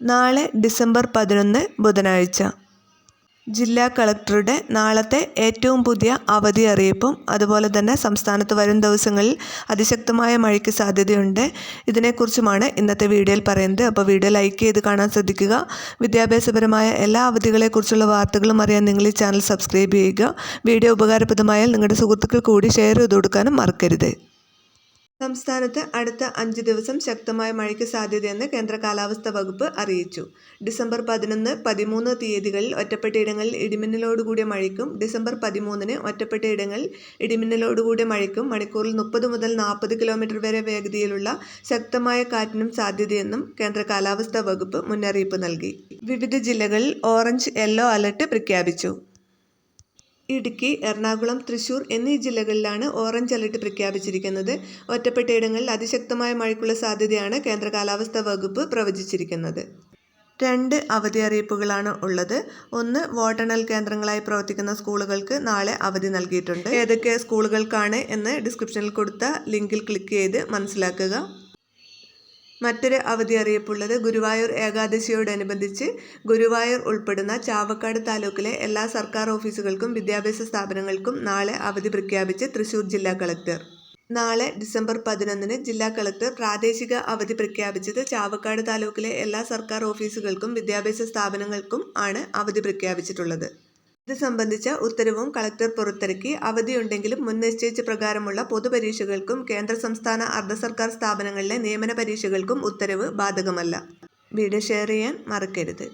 നാളെ ഡിസംബർ പതിനൊന്ന് ബുധനാഴ്ച. ജില്ലാ കളക്ടറുടെ നാളത്തെ ഏറ്റവും പുതിയ അവധി അറിയിപ്പും അതുപോലെ തന്നെ സംസ്ഥാനത്ത് വരും ദിവസങ്ങളിൽ അതിശക്തമായ മഴയ്ക്ക് സാധ്യതയുണ്ട്. ഇതിനെക്കുറിച്ചുമാണ് ഇന്നത്തെ വീഡിയോയിൽ പറയുന്നത്. അപ്പോൾ വീഡിയോ ലൈക്ക് ചെയ്ത് കാണാൻ ശ്രദ്ധിക്കുക. വിദ്യാഭ്യാസപരമായ എല്ലാ അവധികളെക്കുറിച്ചുള്ള വാർത്തകളും അറിയാൻ നിങ്ങൾ ഈ ചാനൽ സബ്സ്ക്രൈബ് ചെയ്യുക. വീഡിയോ ഉപകാരപ്രദമായാൽ നിങ്ങളുടെ സുഹൃത്തുക്കൾ കൂടി ഷെയർ ചെയ്ത് കൊടുക്കാനും മറക്കരുത്. സംസ്ഥാനത്ത് അടുത്ത അഞ്ച് ദിവസം ശക്തമായ മഴയ്ക്ക് സാധ്യതയെന്ന് കേന്ദ്ര കാലാവസ്ഥാ വകുപ്പ് അറിയിച്ചു. ഡിസംബർ പതിനൊന്ന് പതിമൂന്ന് തീയതികളിൽ ഒറ്റപ്പെട്ടയിടങ്ങളിൽ ഇടിമിന്നലോടുകൂടിയ മഴയ്ക്കും ഡിസംബർ പതിമൂന്നിന് ഒറ്റപ്പെട്ടയിടങ്ങളിൽ ഇടിമിന്നലോടുകൂടിയ മഴയ്ക്കും മണിക്കൂറിൽ മുപ്പത് മുതൽ നാൽപ്പത് കിലോമീറ്റർ വരെ വേഗതയിലുള്ള ശക്തമായ കാറ്റിനും സാധ്യതയെന്നും കേന്ദ്ര കാലാവസ്ഥാ വകുപ്പ് മുന്നറിയിപ്പ് നൽകി. വിവിധ ജില്ലകളിൽ ഓറഞ്ച് യെല്ലോ അലർട്ട് പ്രഖ്യാപിച്ചു. ഇടുക്കി എറണാകുളം തൃശൂർ എന്നീ ജില്ലകളിലാണ് ഓറഞ്ച് അലർട്ട് പ്രഖ്യാപിച്ചിരിക്കുന്നത്. ഒറ്റപ്പെട്ടയിടങ്ങളിൽ അതിശക്തമായ മഴയ്ക്കുള്ള സാധ്യതയാണ് കേന്ദ്ര കാലാവസ്ഥാ വകുപ്പ് പ്രവചിച്ചിരിക്കുന്നത്. രണ്ട് അവധി അറിയിപ്പുകളാണ് ഉള്ളത്. ഒന്ന് വോട്ടെണ്ണൽ കേന്ദ്രങ്ങളായി പ്രവർത്തിക്കുന്ന സ്കൂളുകൾക്ക് നാളെ അവധി നൽകിയിട്ടുണ്ട്. ഏതൊക്കെ സ്കൂളുകൾക്കാണ് എന്ന് ഡിസ്ക്രിപ്ഷനിൽ കൊടുത്ത ലിങ്കിൽ ക്ലിക്ക് ചെയ്ത് മനസ്സിലാക്കുക. മറ്റൊരു അവധി അറിയിപ്പുള്ളത് ഗുരുവായൂർ ഏകാദശിയോടനുബന്ധിച്ച് ഗുരുവായൂർ ഉൾപ്പെടുന്ന ചാവക്കാട് താലൂക്കിലെ എല്ലാ സർക്കാർ ഓഫീസുകൾക്കും വിദ്യാഭ്യാസ സ്ഥാപനങ്ങൾക്കും നാളെ അവധി പ്രഖ്യാപിച്ച് തൃശൂർ ജില്ലാ കളക്ടർ. നാളെ ഡിസംബർ പതിനൊന്നിന് ജില്ലാ കളക്ടർ പ്രാദേശിക അവധി പ്രഖ്യാപിച്ചത് ചാവക്കാട് താലൂക്കിലെ എല്ലാ സർക്കാർ ഓഫീസുകൾക്കും വിദ്യാഭ്യാസ സ്ഥാപനങ്ങൾക്കും ആണ് അവധി പ്രഖ്യാപിച്ചിട്ടുള്ളത്. ഇത് സംബന്ധിച്ച ഉത്തരവും കളക്ടർ പുറത്തിറക്കി. അവധിയുണ്ടെങ്കിലും മുൻ നിശ്ചയിച്ച പ്രകാരമുള്ള പൊതുപരീക്ഷകൾക്കും കേന്ദ്ര സംസ്ഥാന അർദ്ധ സർക്കാർ സ്ഥാപനങ്ങളിലെ നിയമന പരീക്ഷകൾക്കും ഉത്തരവ് ബാധകമല്ല. വീഡിയോ ഷെയർ ചെയ്യാൻ മറക്കരുത്.